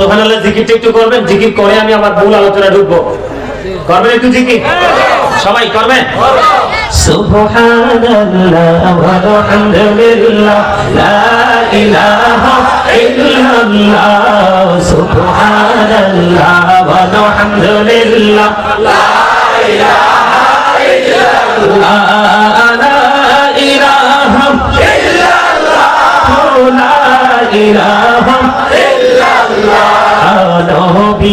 সুবহানাল্লাহ জিকিরটা একটু করবেন, জিকির করে আমি আমার মূল আলোচনা ঢুকবো। করবেন একটু জিকির? সবাই করবেন? সুবহানাল্লাহ ওয়ালহামদুলিল্লাহ লা ইলাহা ইল্লাল্লাহ, সুবহানাল্লাহ ইল্লাল্লাহ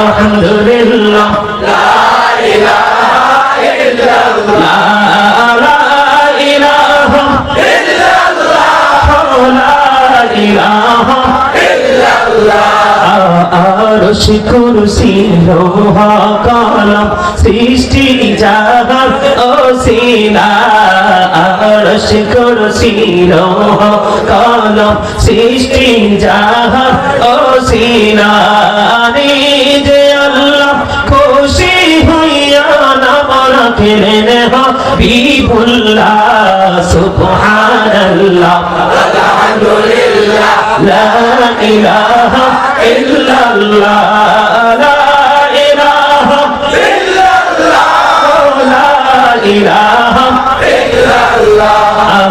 আলহামদুলিল্লাহ। লা ইলাহা ইল্লাল্লাহ। আরশি কুরসি লোহা কলম। সৃষ্টি জাহান অসিলা আরশি কুরসি লোহা কলম। সৃষ্টি জাহান রাখলেন হাবিবুল্লাহ সুবহানাল্লাহ। আলহামদুলিল্লাহ। লা ইলাহা ইল্লাল্লাহ।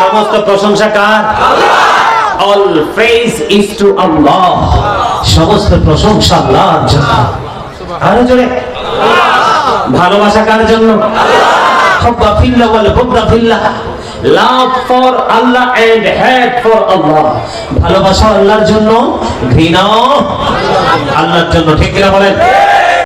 সমস্ত প্রশংসা কার? All praise is to Allah সমস্ত প্রশংসা আল্লাহর জন্য। আরও জোরে ভালোবাসা কার জন্য? ভালোবাসা আল্লাহর জন্য, ঘৃণা আল্লাহর জন্য, ঠিক কিনা বলেন?